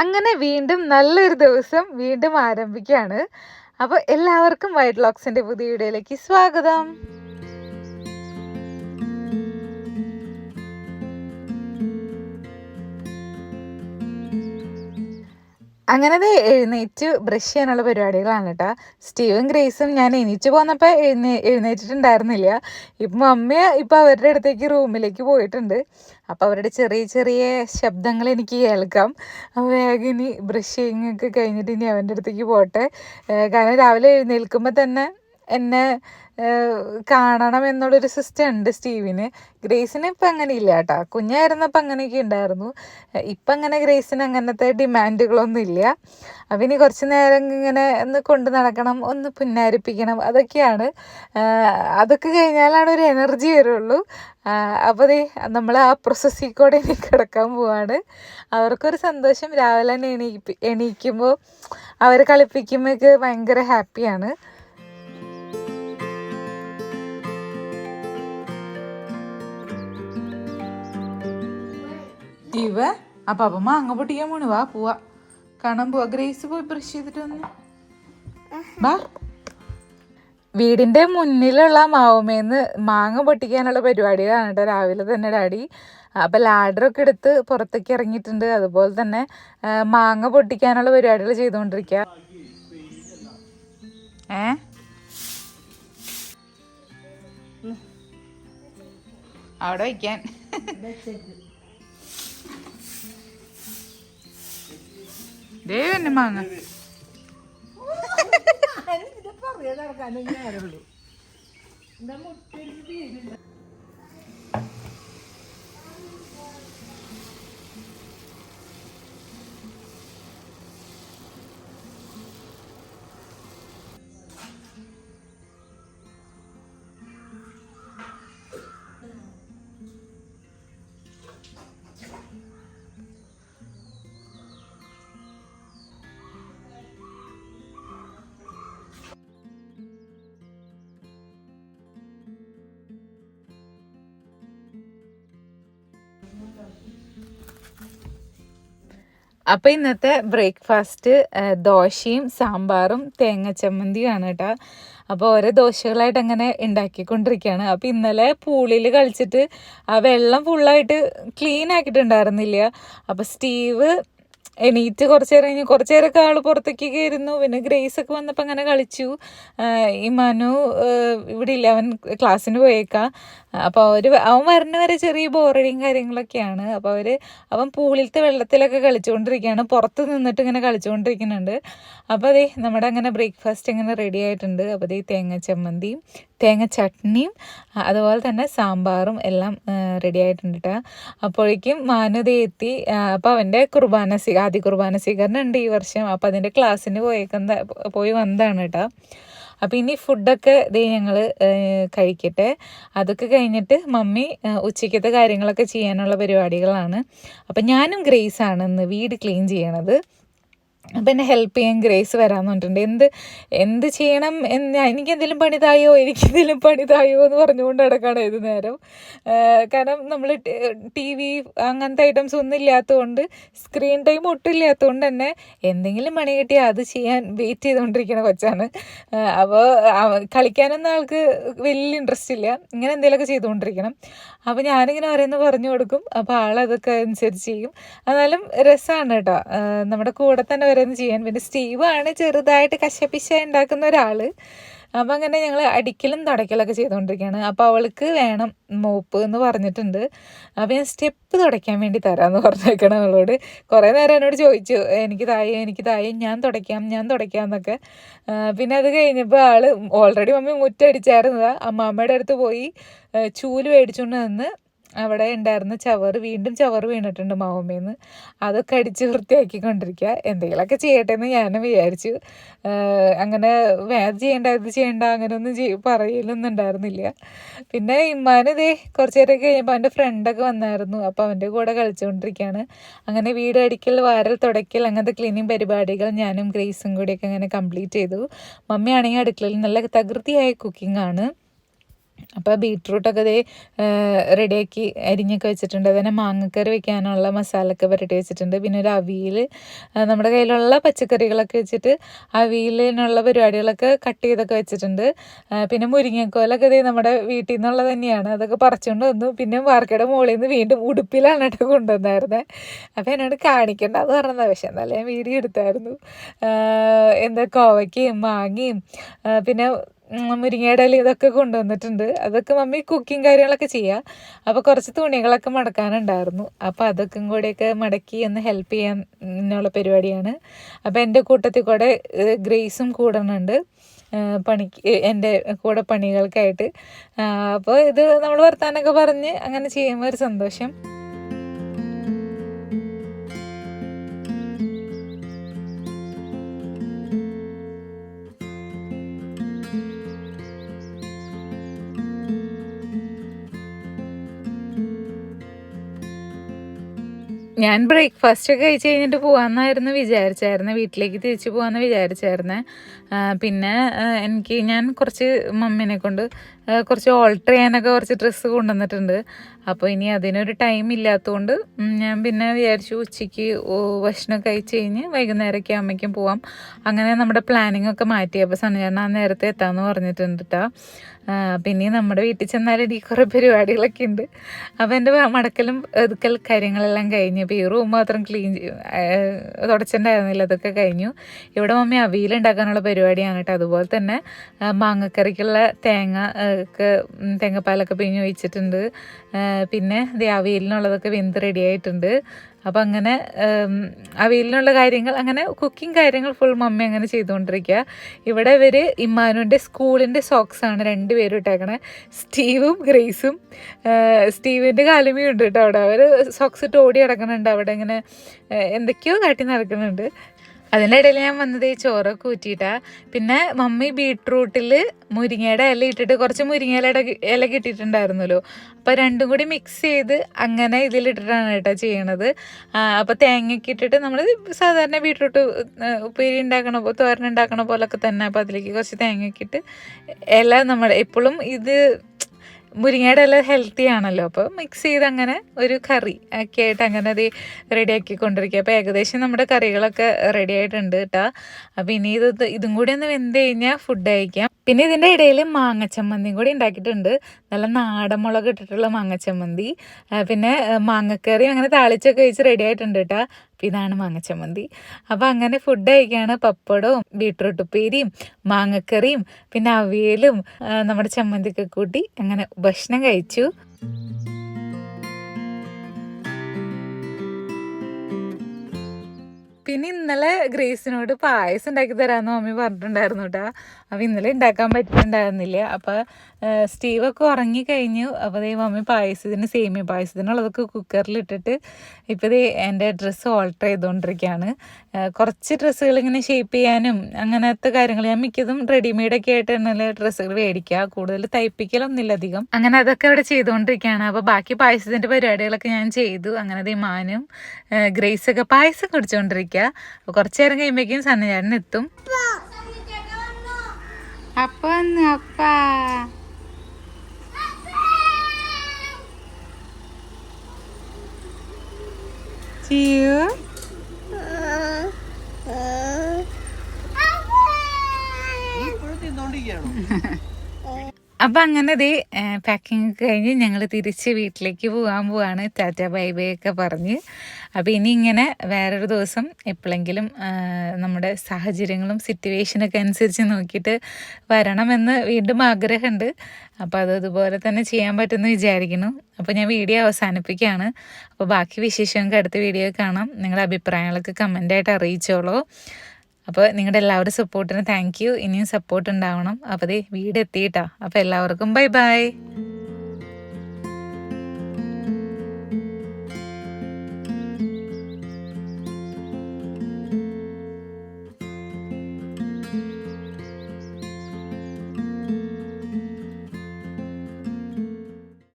അങ്ങനെ വീണ്ടും നല്ലൊരു ദിവസം വീണ്ടും ആരംഭിക്കുകയാണ് അപ്പോൾ എല്ലാവർക്കും വൈറ്റ് ലോക്സിന്റെ പുതിയ വീഡിയോയിലേക്ക് സ്വാഗതം. അങ്ങനെ എഴുന്നേറ്റ് ബ്രഷ് ചെയ്യാനുള്ള പരിപാടികളാണ് കേട്ടോ സ്റ്റീവും ഗ്രേസും ഞാൻ എണീച്ച് പോന്നപ്പോൾ എഴുന്നേ എഴുന്നേറ്റിട്ടുണ്ടായിരുന്നില്ല. ഇപ്പം അമ്മ ഇപ്പം അവരുടെ അടുത്തേക്ക് റൂമിലേക്ക് പോയിട്ടുണ്ട്. അപ്പോൾ അവരുടെ ചെറിയ ചെറിയ ശബ്ദങ്ങൾ എനിക്ക് കേൾക്കാം. വേഗം ഇനി ബ്രഷ് ചെയ്യുന്നൊക്കെ കഴിഞ്ഞിട്ട് ഇനി അവന്റെ അടുത്തേക്ക് പോട്ടെ. കാരണം രാവിലെ എഴുന്നേൽക്കുമ്പോൾ തന്നെ എന്നെ കാണണം എന്നുള്ളൊരു സിസ്റ്റം ഉണ്ട് സ്റ്റീവിന്. ഗ്രേസിന് ഇപ്പം അങ്ങനെ ഇല്ല കേട്ടോ. കുഞ്ഞായിരുന്നപ്പോൾ അങ്ങനെയൊക്കെ ഉണ്ടായിരുന്നു ഇപ്പം അങ്ങനെ ഗ്രേസിന് അങ്ങനത്തെ ഡിമാൻഡുകളൊന്നും ഇല്ല ഇനി കുറച്ച് നേരം ഇങ്ങനെ ഒന്ന് കൊണ്ട് നടക്കണം ഒന്ന് പുന്നാരിപ്പിക്കണം അതൊക്കെയാണ്. അതൊക്കെ കഴിഞ്ഞാലാണ് ഒരു എനർജി വരുള്ളൂ. അപ്പോൾ ദേ നമ്മൾ ആ പ്രോസസ്സിൽ കൂടെ ഇനി കിടക്കാൻ പോവാണ്. അവർക്കൊരു സന്തോഷം. രാവിലെ തന്നെ എണീപ്പി എണീക്കുമ്പോൾ അവർ കളിപ്പിക്കുമ്പോഴേക്ക് ഭയങ്കര ഹാപ്പിയാണ് ഇവ അപ്പൊ അപ്പൊ മാങ്ങ പൊട്ടിക്കാൻ പോണു. വാ പോവാ. കാണാൻ പോവാ. ഗ്രേസ് പോയി ബ്രഷ് ചെയ്തിട്ട് വന്ന്. വാ. വീടിന്റെ മുന്നിലുള്ള മാവുമേന്ന് മാങ്ങ പൊട്ടിക്കാനുള്ള പരിപാടികളാണ് കേട്ടോ. രാവിലെ തന്നെ ഡാഡി. അപ്പൊ ലാഡറൊക്കെ എടുത്ത് പുറത്തേക്ക് ഇറങ്ങിയിട്ടുണ്ട്. അതുപോലെ തന്നെ മാങ്ങ പൊട്ടിക്കാനുള്ള പരിപാടികൾ ചെയ്തുകൊണ്ടിരിക്കുക ഏ? അവിടെ വയ്ക്കാൻ. ദേ തന്നെ മാങ്ങ അപ്പൊ ഇന്നത്തെ ബ്രേക്ക്ഫാസ്റ്റ് ദോശയും സാമ്പാറും തേങ്ങ ചമ്മന്തിയുമാണ് കേട്ടോ. അപ്പോൾ ഓരോ ദോശകളായിട്ട് അങ്ങനെ ഉണ്ടാക്കിക്കൊണ്ടിരിക്കുകയാണ്. അപ്പോൾ ഇന്നലെ പൂളിൽ കളിച്ചിട്ട് ആ വെള്ളം ഫുള്ളായിട്ട് ക്ലീൻ ആക്കിയിട്ടുണ്ടായിരുന്നില്ല. അപ്പോൾ സ്റ്റീവ് എണീറ്റ് കുറച്ച് നേരം കഴിഞ്ഞ് കുറച്ച് നേരമൊക്കെ ആൾ പുറത്തേക്കൊക്കെ ഇരുന്നു പിന്നെ ഗ്രേസ് ഒക്കെ വന്നപ്പോൾ അങ്ങനെ കളിച്ചു. ഈ മനു ഇവിടെ ഇല്ല. അവൻ ക്ലാസ്സിന് പോയേക്കാം. അപ്പോൾ അവർ അവൻ വരണ വരെ ചെറിയ ബോറടിയും കാര്യങ്ങളൊക്കെയാണ്. അപ്പോൾ അവർ അവൻ പൂളിലത്തെ വെള്ളത്തിലൊക്കെ കളിച്ചുകൊണ്ടിരിക്കുകയാണ്. പുറത്ത് നിന്നിട്ട് ഇങ്ങനെ കളിച്ചുകൊണ്ടിരിക്കുന്നുണ്ട്. അപ്പോൾ അതേ നമ്മുടെ അങ്ങനെ ബ്രേക്ക്ഫാസ്റ്റ് ഇങ്ങനെ റെഡി ആയിട്ടുണ്ട്. അപ്പോൾ അതേ തേങ്ങ ചമ്മന്തിയും തേങ്ങ ചട്നിയും അതുപോലെ തന്നെ സാമ്പാറും എല്ലാം റെഡി ആയിട്ടുണ്ട് കേട്ടോ അപ്പോഴേക്കും മാനുദേ എത്തി. അപ്പോൾ അവന്റെ കുർബാന സ്വീ ആദ്യ കുർബാന സ്വീകരണം ഉണ്ട് ഈ വർഷം. അപ്പോൾ അതിന്റെ ക്ലാസ്സിന് പോയേക്കുന്ന പോയി വന്നതാണ് കേട്ടോ അപ്പോൾ ഇനി ഫുഡൊക്കെ ദേ ഞങ്ങൾ കഴിക്കട്ടെ. അതൊക്കെ കഴിഞ്ഞിട്ട് മമ്മി ഉച്ചയ്ക്കത്തെ കാര്യങ്ങളൊക്കെ ചെയ്യാനുള്ള പരിപാടികളാണ്. അപ്പം ഞാനും ഗ്രേസ് ആണ് ഇന്ന് വീട് ക്ലീൻ ചെയ്യണത്. അപ്പം എന്നെ ഹെൽപ്പ് ചെയ്യാൻ ഗ്രേസ് വരാമെന്ന് പറഞ്ഞിട്ടുണ്ട്. എന്ത് എന്ത് ചെയ്യണം എന്ന് എനിക്ക് എന്തെങ്കിലും പണിതായോ? എനിക്ക് എന്തെങ്കിലും പണിതായോ എന്ന് പറഞ്ഞുകൊണ്ട് നടക്കുകയാണ് ഏത് നേരം. കാരണം നമ്മൾ ടി വി അങ്ങനത്തെ ഐറ്റംസ് ഒന്നും ഇല്ലാത്തതുകൊണ്ട് സ്ക്രീൻ ടൈം ഒട്ടും ഇല്ലാത്തതുകൊണ്ട് തന്നെ എന്തെങ്കിലും പണി കിട്ടിയാൽ അത് ചെയ്യാൻ വെയിറ്റ് ചെയ്തുകൊണ്ടിരിക്കുന്ന കൊച്ചാണ്. അപ്പോൾ കളിക്കാനൊന്നും ആൾക്ക് വലിയ ഇൻട്രസ്റ്റ് ഇല്ല. ഇങ്ങനെ എന്തെങ്കിലുമൊക്കെ ചെയ്തുകൊണ്ടിരിക്കണം അപ്പോൾ ഞാനിങ്ങനെ ഓരോന്ന് പറഞ്ഞു കൊടുക്കും. അപ്പോൾ ആളതൊക്കെ അനുസരിച്ച് ചെയ്യും. എന്നാലും രസമാണ് കേട്ടോ. നമ്മുടെ കൂടെ തന്നെ ഓരോന്ന് ചെയ്യാൻ. സ്റ്റീവ് ആണ് ചെറുതായിട്ട് കശപിശ ഉണ്ടാക്കുന്ന ഒരാൾ അപ്പം അങ്ങനെ ഞങ്ങൾ അടിക്കലും തുടയ്ക്കലൊക്കെ ചെയ്തുകൊണ്ടിരിക്കുകയാണ്. അപ്പോൾ അവൾക്ക് വേണം മോപ്പ് എന്ന് പറഞ്ഞിട്ടുണ്ട്. അപ്പോൾ ഞാൻ സ്റ്റെപ്പ് തുടയ്ക്കാൻ വേണ്ടി തരാമെന്ന് പറഞ്ഞേക്കണം അവളോട്. കുറേ നേരം എന്നോട് ചോദിച്ചു എനിക്ക് തായോ എനിക്ക് തായോ ഞാൻ തുടയ്ക്കാം ഞാൻ തുടയ്ക്കാം എന്നൊക്കെ. പിന്നെ അത് കഴിഞ്ഞപ്പോൾ ആൾ ഓൾറെഡി മമ്മി മുറ്റടിച്ചായിരുന്നതാണ് അമ്മാമ്മയുടെ അടുത്ത് പോയി ചൂൽ മേടിച്ചുകൊണ്ട് നിന്ന് അവിടെ ഉണ്ടായിരുന്ന ചവറ് വീണ്ടും ചവറ് വീണിട്ടുണ്ട് മാവുമ്മേന്ന് അതൊക്കെ അടിച്ച് വൃത്തിയാക്കിക്കൊണ്ടിരിക്കുക എന്തെങ്കിലുമൊക്കെ ചെയ്യട്ടെ എന്ന് ഞാൻ വിചാരിച്ചു അങ്ങനെ വേദ ചെയ്യണ്ട ഇത് ചെയ്യണ്ട അങ്ങനെയൊന്നും ചെയ് പറയലൊന്നും ഉണ്ടായിരുന്നില്ല പിന്നെ ഇമ്മാനിതേ കുറച്ച് നേരം കഴിഞ്ഞപ്പോൾ അവന്റെ ഫ്രണ്ടൊക്കെ വന്നായിരുന്നു. അപ്പോൾ അവന്റെ കൂടെ കളിച്ചുകൊണ്ടിരിക്കുകയാണ് അങ്ങനെ വീട് അടിക്കൽ വാരൽ തുടയ്ക്കൽ അങ്ങനത്തെ ക്ലീനിങ് പരിപാടികൾ ഞാനും ഗ്രേസും കൂടിയൊക്കെ അങ്ങനെ കംപ്ലീറ്റ് ചെയ്തു. മമ്മിയാണെങ്കിൽ അടുക്കളയിൽ നല്ല തകൃതിയായ കുക്കിംഗ് ആണ്. അപ്പോൾ ബീട്രൂട്ടൊക്കെ ഇതേ റെഡിയാക്കി അരിഞ്ഞൊക്കെ വെച്ചിട്ടുണ്ട്. അതുപോലെ മാങ്ങക്കറി വെക്കാനുള്ള മസാലയൊക്കെ പുരട്ടി വെച്ചിട്ടുണ്ട്. പിന്നെ ഒരു അവിയൽ നമ്മുടെ കയ്യിലുള്ള പച്ചക്കറികളൊക്കെ വെച്ചിട്ട് അവിയലിനുള്ള പരിപാടികളൊക്കെ കട്ട് ചെയ്തൊക്കെ വെച്ചിട്ടുണ്ട്. പിന്നെ മുരിങ്ങക്കോലൊക്കെ ഇതേ നമ്മുടെ വീട്ടിൽ നിന്നുള്ളത് തന്നെയാണ്. അതൊക്കെ പറിച്ചുകൊണ്ട് വന്നു. പിന്നെ വാർക്കയുടെ മുകളിൽ നിന്ന് വീണ്ടും ഉടുപ്പിലാണ് കേട്ടോ കൊണ്ടുവന്നായിരുന്നത് അപ്പോൾ എന്നോട് കാണിക്കണ്ട അത് പറഞ്ഞതാണ് പക്ഷെ എന്നാലും ഞാൻ വീഡിയോ എടുത്തായിരുന്നു. എന്താ കോവയ്ക്കയും മാങ്ങയും പിന്നെ മുരിങ്ങയുടെ ഇല ഇതൊക്കെ കൊണ്ടുവന്നിട്ടുണ്ട്. അതൊക്കെ മമ്മി കുക്കിംഗ് കാര്യങ്ങളൊക്കെ ചെയ്യുക അപ്പോൾ കുറച്ച് തുണികളൊക്കെ മടക്കാനുണ്ടായിരുന്നു. അപ്പോൾ അതൊക്കെ കൂടെയൊക്കെ മടക്കി ഒന്ന് ഹെൽപ്പ് ചെയ്യാൻ എന്നുള്ള പരിപാടിയാണ്. അപ്പോൾ എന്റെ കൂട്ടത്തിൽ കൂടെ ഗ്രേസും കൂടുന്നുണ്ട് പണിക്ക് എന്റെ കൂടെ പണികൾക്കായിട്ട്. അപ്പോൾ ഇത് നമ്മൾ വർത്താനൊക്കെ പറഞ്ഞ് അങ്ങനെ ചെയ്യുമ്പോൾ ഒരു സന്തോഷം. ഞാൻ ബ്രേക്ക്ഫാസ്റ്റ് ഒക്കെ കഴിച്ച് കഴിഞ്ഞിട്ട് പോകാമെന്നായിരുന്നു വിചാരിച്ചായിരുന്നു. വീട്ടിലേക്ക് തിരിച്ചു പോകാമെന്ന് വിചാരിച്ചായിരുന്നു. പിന്നെ എനിക്ക് ഞാൻ കുറച്ച് മമ്മീനെ കൊണ്ട് കുറച്ച് ഓൾട്ടർ ചെയ്യാനൊക്കെ കുറച്ച് ഡ്രസ്സ് കൊണ്ടുവന്നിട്ടുണ്ട്. അപ്പോൾ ഇനി അതിനൊരു ടൈം ഇല്ലാത്തതുകൊണ്ട് ഞാൻ പിന്നെ വിചാരിച്ചു ഉച്ചയ്ക്ക് ഭക്ഷണം കഴിച്ച് കഴിഞ്ഞ് വൈകുന്നേരമൊക്കെ ആകുമ്പോഴേക്കും പോവാം. അങ്ങനെ നമ്മുടെ പ്ലാനിങ് ഒക്കെ മാറ്റി. അപ്പോൾ സണ്ണിചേട്ടൻ ആ നേരത്തെ എത്താമെന്ന് പറഞ്ഞിട്ടുണ്ട് കേട്ടോ പിന്നെ നമ്മുടെ വീട്ടിൽ ചെന്നാൽ ഈ കുറേ പരിപാടികളൊക്കെ ഉണ്ട്. അപ്പോൾ എന്റെ മടക്കലും ഒതുക്കൽ കാര്യങ്ങളെല്ലാം കഴിഞ്ഞു. അപ്പോൾ ഈ റൂം മാത്രം ക്ലീൻ തുടച്ചിട്ടുണ്ടായിരുന്നില്ല അതൊക്കെ കഴിഞ്ഞു. ഇവിടെ മമ്മി അവിയിലുണ്ടാക്കാനുള്ള പരിപാടിയാണ് കേട്ടോ അതുപോലെ തന്നെ മാങ്ങക്കറിക്കുള്ള തേങ്ങ ഒക്കെ തേങ്ങപ്പാലൊക്കെ പിഴിഞ്ഞ് ഒഴിച്ചിട്ടുണ്ട്. പിന്നെ ദേ അവിയലിനുള്ളതൊക്കെ വെന്ത് റെഡി ആയിട്ടുണ്ട്. അപ്പം അങ്ങനെ അവിയലിനുള്ള കാര്യങ്ങൾ അങ്ങനെ കുക്കിംഗ് കാര്യങ്ങൾ ഫുൾ മമ്മി അങ്ങനെ ചെയ്തുകൊണ്ടിരിക്കുക ഇവിടെ ഇവർ ഇമ്മാനുവിന്റെ സ്കൂളിന്റെ സോക്സാണ് രണ്ട് രണ്ടുപേരും ഇട്ടേക്കണേ. സ്റ്റീവും ഗ്രേസും സ്റ്റീവിന്റെ കാലുമേ ഉണ്ട് കേട്ടോ അവിടെ. അവർ സോക്സ് ഇട്ട് ഓടി കിടക്കുന്നുണ്ട് അവിടെ ഇങ്ങനെ എന്തൊക്കെയോ കാട്ടി നടക്കുന്നുണ്ട്. അതിന്റെ ഇടയിൽ ഞാൻ വന്നത് ഈ ചോറൊക്കെ ഊറ്റിയിട്ടാ പിന്നെ മമ്മി ബീട്രൂട്ടിൽ മുരിങ്ങയുടെ ഇല ഇട്ടിട്ട് കുറച്ച് മുരിങ്ങയിലയുടെ ഇല കിട്ടിയിട്ടുണ്ടായിരുന്നല്ലോ. അപ്പോൾ രണ്ടും കൂടി മിക്സ് ചെയ്ത് അങ്ങനെ ഇതിലിട്ടിട്ടാണ് കേട്ടോ ചെയ്യണത്. അപ്പോൾ തേങ്ങയൊക്കെ ഇട്ടിട്ട് നമ്മൾ സാധാരണ ബീട്രൂട്ട് ഉപ്പേരി ഉണ്ടാക്കണ പോലെ തോരൻ ഉണ്ടാക്കണ പോലൊക്കെ തന്നെ. അപ്പോൾ അതിലേക്ക് കുറച്ച് തേങ്ങയൊക്കെ ഇട്ട് ഇല നമ്മൾ എപ്പോഴും ഇത് മുരിങ്ങയുടെ എല്ലാം ഹെൽത്തി ആണല്ലോ. അപ്പോൾ മിക്സ് ചെയ്ത് അങ്ങനെ ഒരു കറി ഒക്കെ ആയിട്ട് അങ്ങനെ അത് റെഡി ആക്കിക്കൊണ്ടിരിക്കുക അപ്പോൾ ഏകദേശം നമ്മുടെ കറികളൊക്കെ റെഡി ആയിട്ടുണ്ട് കേട്ടോ. അപ്പോൾ ഇനി ഇത് ഇതും കൂടി ഒന്ന് വെന്ത് കഴിഞ്ഞാൽ ഫുഡ് കഴിക്കാം. പിന്നെ ഇതിന്റെ ഇടയിൽ മാങ്ങച്ചമ്മന്തിയും കൂടി ഉണ്ടാക്കിയിട്ടുണ്ട്. നല്ല നാടൻ മുളക് ഇട്ടിട്ടുള്ള മാങ്ങച്ചമ്മന്തി ചമ്മന്തി. പിന്നെ മാങ്ങക്കറി അങ്ങനെ താളിച്ചൊക്കെ വെച്ച് റെഡി ആയിട്ടുണ്ട് കേട്ടോ അപ്പം ഇതാണ് മാങ്ങച്ചമ്മന്തി അപ്പോൾ അങ്ങനെ ഫുഡ് കഴിക്കുകയാണ് പപ്പടവും ബീട്രൂട്ട് ഉപ്പേരിയും മാങ്ങക്കറിയും പിന്നെ അവിയലും നമ്മുടെ ചമ്മന്തിയൊക്കെ കൂട്ടി അങ്ങനെ ഭക്ഷണം കഴിച്ചു. പിന്നെ ഇന്നലെ ഗ്രേസിനോട് പായസം ഉണ്ടാക്കി തരാമെന്ന് മമ്മി പറഞ്ഞിട്ടുണ്ടായിരുന്നു കേട്ടോ അപ്പോൾ ഇന്നലെ ഉണ്ടാക്കാൻ പറ്റിയിട്ടുണ്ടായിരുന്നില്ല. അപ്പോൾ സ്റ്റീവൊക്കെ ഉറങ്ങി കഴിഞ്ഞു. അപ്പോൾ ദേ മമ്മി പായസത്തിന് സേമിയ പായസത്തിനുള്ളതൊക്കെ കുക്കറിൽ ഇട്ടിട്ട് ഇപ്പോൾ ദേ എന്റെ ഡ്രസ്സ് ഓൾട്ടർ ചെയ്തുകൊണ്ടിരിക്കുകയാണ് കുറച്ച് ഡ്രസ്സുകൾ ഇങ്ങനെ ഷേപ്പ് ചെയ്യാനും അങ്ങനത്തെ കാര്യങ്ങൾ ഞാൻ മിക്കതും റെഡിമെയ്ഡൊക്കെ ആയിട്ട് തന്നെ ഡ്രസ്സുകൾ മേടിക്കുക. കൂടുതൽ തയ്പ്പിക്കലൊന്നുമില്ല അധികം. അങ്ങനെ അതൊക്കെ അവിടെ ചെയ്തുകൊണ്ടിരിക്കുകയാണ്. അപ്പോൾ ബാക്കി പായസത്തിന്റെ പരിപാടികളൊക്കെ ഞാൻ ചെയ്തു. അങ്ങനെ ദേ മാനും ആ, ഗ്രേസൊക്കെ പായസം കുടിച്ചുകൊണ്ടിരിക്കുക. അപ്പോൾ കുറച്ച് നേരം കഴിയുമ്പോഴേക്കും സന്നചാരൻ എത്തും. അപ്പ See അപ്പ. ചിയു. അപ്പൊ അങ്ങനെ ദേ പാക്കിംഗ് കഴിഞ്ഞ് ഞങ്ങൾ തിരിച്ച് വീട്ടിലേക്ക് പോകാൻ പോവാണ്. ടാറ്റ ബൈ ബൈ ഒക്കെ പറഞ്ഞ്. അപ്പോൾ ഇനി ഇങ്ങനെ വേറൊരു ദിവസം എപ്പോഴെങ്കിലും നമ്മുടെ സാഹചര്യങ്ങളും സിറ്റുവേഷനൊക്കെ അനുസരിച്ച് നോക്കിയിട്ട് വരണമെന്ന് വീണ്ടും ആഗ്രഹമുണ്ട്. അപ്പോൾ അത് അതുപോലെ തന്നെ ചെയ്യാൻ പറ്റുമെന്ന് വിചാരിക്കുന്നു. അപ്പോൾ ഞാൻ വീഡിയോ അവസാനിപ്പിക്കുകയാണ്. അപ്പോൾ ബാക്കി വിശേഷങ്ങൾക്ക് അടുത്ത വീഡിയോ കാണാം. നിങ്ങളുടെ അഭിപ്രായങ്ങളൊക്കെ കമന്റായിട്ട് അറിയിച്ചോളൂ. അപ്പോൾ നിങ്ങളുടെ എല്ലാവരുടെ സപ്പോർട്ടിന് താങ്ക് യു ഇനിയും സപ്പോർട്ട് ഉണ്ടാവണം. അപ്പോൾ ദേ വീട് എത്തിയിട്ടാ അപ്പോൾ എല്ലാവർക്കും ബൈ ബൈ